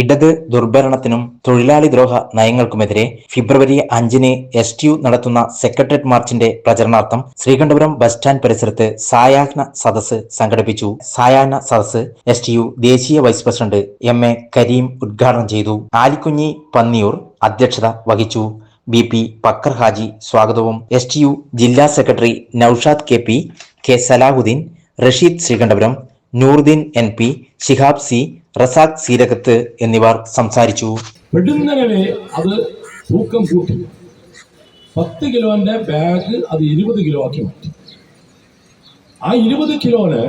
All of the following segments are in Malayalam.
ഇടത് ദുർഭരണത്തിനും തൊഴിലാളി ദ്രോഹ നയങ്ങൾക്കുമെതിരെ ഫെബ്രുവരി അഞ്ചിന് എസ് ടി യു നടത്തുന്ന സെക്രട്ടേറിയറ്റ് മാർച്ചിന്റെ പ്രചരണാർത്ഥം ശ്രീകണ്ഠപുരം ബസ് സ്റ്റാൻഡ് പരിസരത്ത് സായാഹ്ന സദസ് സംഘടിപ്പിച്ചു. സായാഹ്ന സദസ് എസ് ടി യു ദേശീയ vice president M A Kareem ഉദ്ഘാടനം ചെയ്തു. ആലിക്കുഞ്ഞി പന്നിയൂർ അധ്യക്ഷത വഹിച്ചു. ബി പി പക്കർ ഹാജി സ്വാഗതവും. എസ് ടി യു ജില്ലാ secretary Noushad K P K Salahuddin Rasheed Sreekandapuram Nooruddin N P Shihab C Razak Seerakath എന്നിവർ സംസാരിച്ചു. അത് തൂക്കം കൂട്ടി. പത്ത് കിലോന്റെ ബാഗ് അത് ഇരുപത് കിലോ ആക്കി മാറ്റി. ആ ഇരുപത് കിലോന്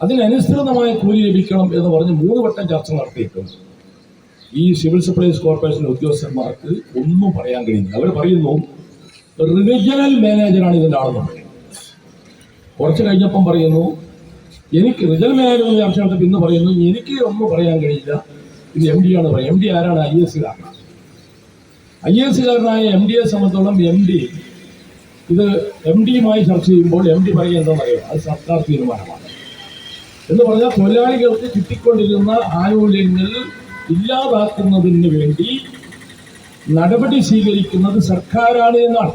അതിനനുസൃതമായ കൂലി ലഭിക്കണം എന്ന് പറഞ്ഞ് മൂന്ന് വട്ടം ചർച്ച നടത്തിയിട്ടും ഈ സിവിൽ സപ്ലൈസ് കോർപ്പറേഷൻ ഉദ്യോഗസ്ഥന്മാർക്ക് ഒന്നും പറയാൻ കഴിയുന്നില്ല. അവർ പറയുന്നു റീജിയണൽ മാനേജറാണ് ഇതിന്റെ ആളെന്ന് പറയുന്നത് കുറച്ച് കഴിഞ്ഞപ്പം പറയുന്നു എനിക്ക് റിജൽ മാനേജർ എന്ന് ചർച്ച ഇന്ന് പറയുന്നു. എനിക്ക് ഒന്നും പറയാൻ കഴിയില്ല. ഇത് എം ഡി ആണ് പറയുക എം ഡി ആരാണ്? ഐ എസ് കാരനാണ് ഐ എസ് കാരനായ എം ഡിയെ സംബന്ധിച്ചോളം എം ഡി ഇത് എം ഡിയുമായി ചർച്ച ചെയ്യുമ്പോൾ എം ഡി പറയുക എന്താണെന്നറിയാം? അത് സർക്കാർ തീരുമാനമാണ്. എന്ന് പറഞ്ഞാൽ തൊഴിലാളികൾക്ക് കിട്ടിക്കൊണ്ടിരുന്ന ആനുകൂല്യങ്ങൾ ഇല്ലാതാക്കുന്നതിന് വേണ്ടി നടപടി സ്വീകരിക്കുന്നത് സർക്കാരാണ് എന്നാണ്.